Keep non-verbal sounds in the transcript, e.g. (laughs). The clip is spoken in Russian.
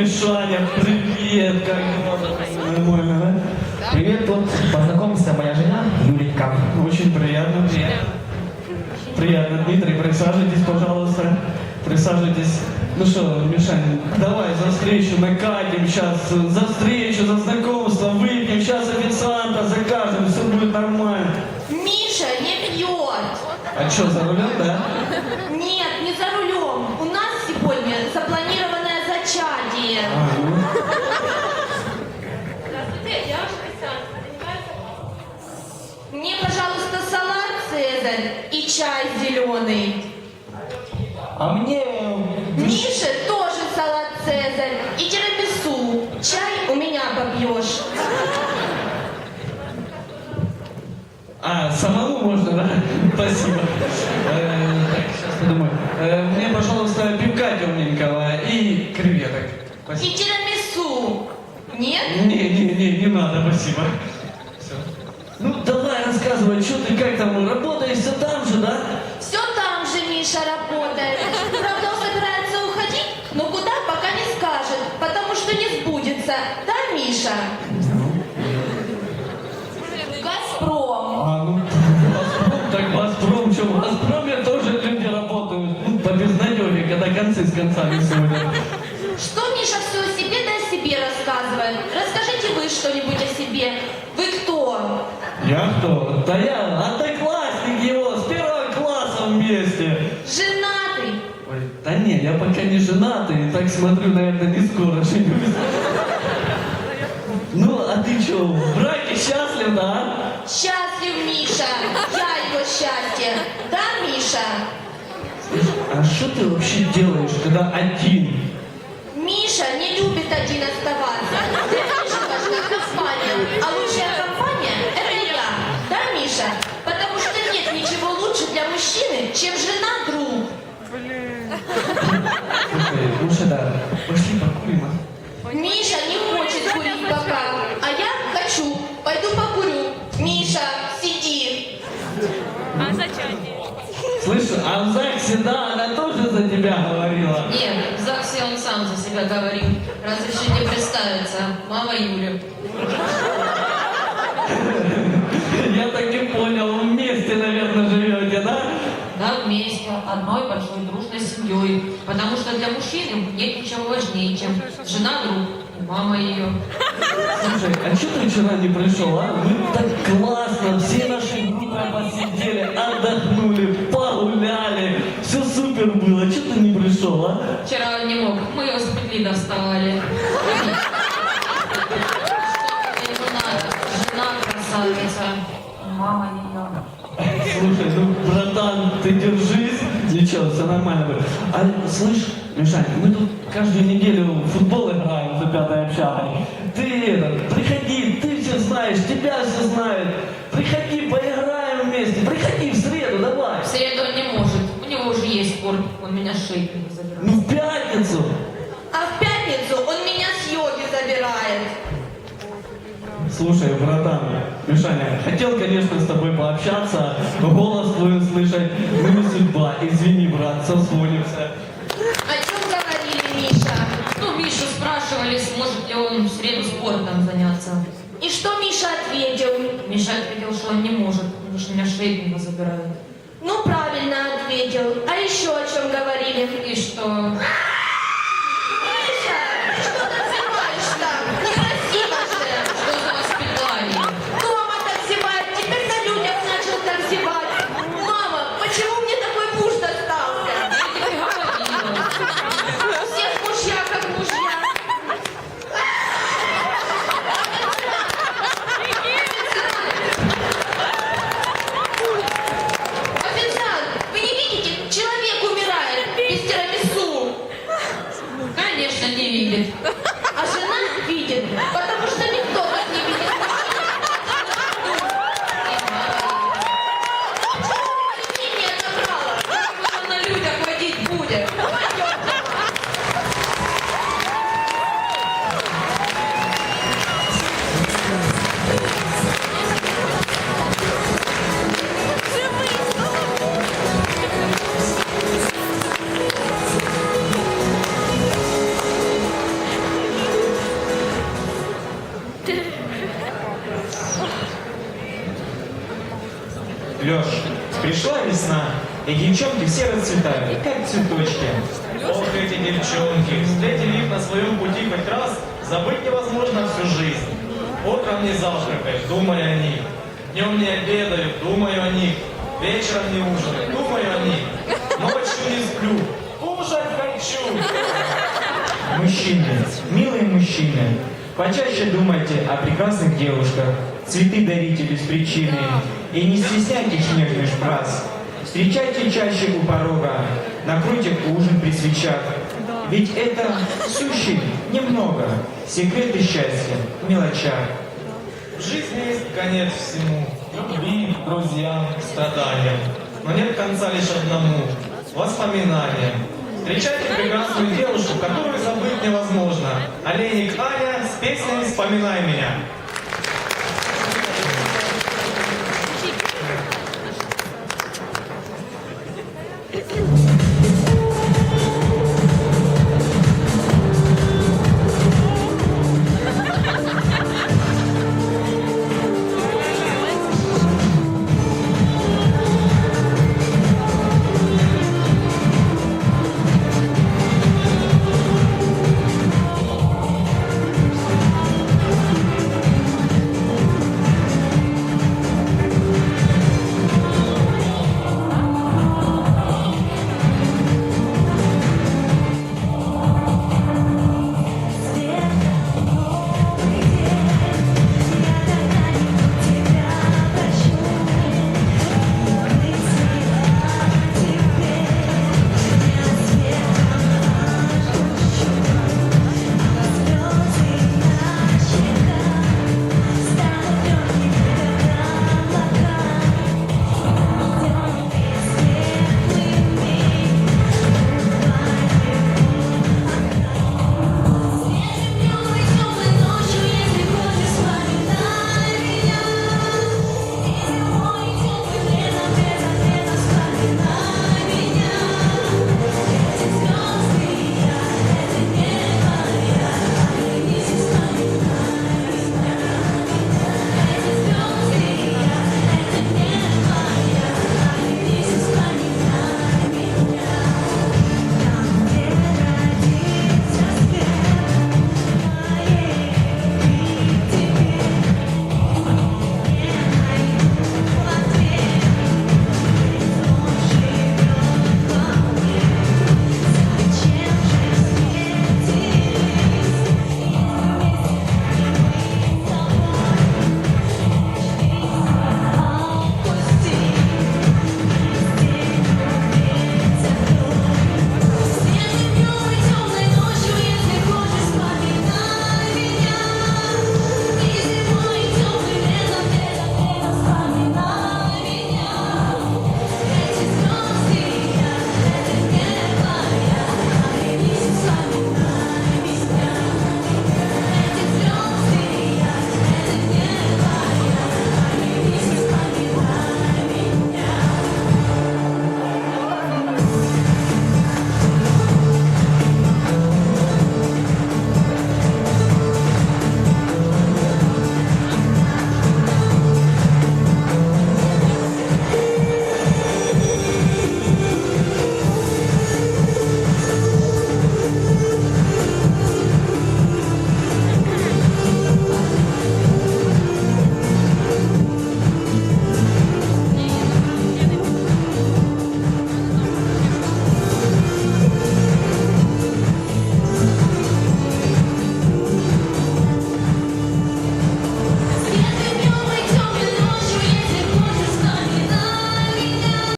Мишаня, привет, как дела? Нормально, да? Привет, вот познакомься, моя жена Юлика. Очень приятно, приятно. Приятно, Дмитрий, присаживайтесь, пожалуйста. Присаживайтесь. Ну что, Мишань, давай за встречу накатим сейчас, за встречу, за знакомство, выпьем, сейчас официанта закажем, все будет нормально. Миша не пьет. А что, за рулем, да? Нет, не за рулем. У нас сегодня запланированное зачатие. А, ну. Здравствуйте, я ваш официант. Занимается Мне, пожалуйста, салат Цезарь и чай зеленый. А мне... Мише тоже салат Цезарь и тирамису. Чай у меня попьешь. А, самому можно, да? (laughs) Спасибо. Э, Так, сейчас подумаю. Э, Мне, пожалуйста, пивка темненького и креветок. И Спасибо. тирамису. Нет? Не, не, не, не надо, спасибо. Все. Ну, давай рассказывай, что ты как там работаешь, все там же, да? Все там же Миша работает. Правда, он собирается уходить, но куда пока не скажет, потому что не сбудется. Да, Миша? Газпром. А, ну, Газпром, так Газпром, что в Газпроме тоже люди безнадеге, когда концы с концами сводят. Что Миша все о себе да о себе рассказывает? Расскажите вы что-нибудь о себе. Вы кто? Я кто? Да я одноклассник его, с первого класса вместе. Женатый? Ой, да не, я пока не женатый, так смотрю, наверное, не скоро женюсь. Ну, а ты что, в браке счастлив, да? Счастлив Миша. Я его счастье. Да, Миша? А что ты вообще делаешь, когда один? Миша не любит один оставаться. Для Миши важна компания, а лучшая компания – это я. Да, Миша? Потому что нет ничего лучше для мужчины, чем жена-друг. Слушай, ну что, да, пошли покурим, а? Миша не хочет курить пока, а я хочу. Пойду покурю. Миша, сиди. А зачатие? Слышь, а в ЗАГСе, да, она тоже за тебя говорила. Нет, в ЗАГСе он сам за себя говорил. Разрешите представиться. Мама Юля. Я так и понял, вы вместе, наверное, живете, да? Да, вместе, одной большой дружной семьей. Потому что для мужчины нет ничего важнее, чем жена друг мама ее. Слушай, а что ты вчера не пришел, а? Мы так классно, все наши группы посидели, отдохнули, супер было. Что ты не пришел, а? Вчера он не мог, мы его с петли доставали. Что ему надо? Жена красавица, мама ее. Слушай, ну, братан, ты держись. Ничего, все нормально будет. А, слышь, Мишань, мы тут каждую неделю в футбол играем за пятой общагой. Ты, это, приходи, ты все знаешь, тебя все знают. Приходи, поиграем вместе. Приходи в среду, давай. В среду он не может, у него спорт, он меня с шейками забирает. Ну, в пятницу. А в пятницу он меня с йоги забирает. Слушай, братан, Мишаня, хотел, конечно, с тобой пообщаться, голос твой услышать, ну не судьба. Извини, брат, созвонимся. О чем говорили, Миша? Ну, Мишу спрашивали, сможет ли он в среду спортом заняться. И что Миша ответил? Миша ответил, что он не может, потому что меня шейпинга забирают. Ну, правильно ответил. А еще о чем говорили? И что? Леш, пришла весна, и девчонки все расцветают, как цветочки. Ох, эти девчонки, встретили их на своем пути хоть раз, забыть невозможно всю жизнь. Утром не завтракаешь, думай о них. Днем не обедаю, думаю о них. Вечером не ужинаю, думаю о них. Ночью не сплю, кушать хочу. Мужчины, милые мужчины, почаще думайте о прекрасных девушках, цветы дарите без причины и не стесняйтесь нежных фраз. Встречайте чаще у порога, накройте ужин при свечах. Ведь это сущий немного, секреты счастья в мелочах. В жизни есть конец всему. Любви, друзьям, страданиям. Но нет конца лишь одному – воспоминаниям. Встречайте прекрасную девушку, которую забыть невозможно. Олейник Аня Песнями «Вспоминай меня».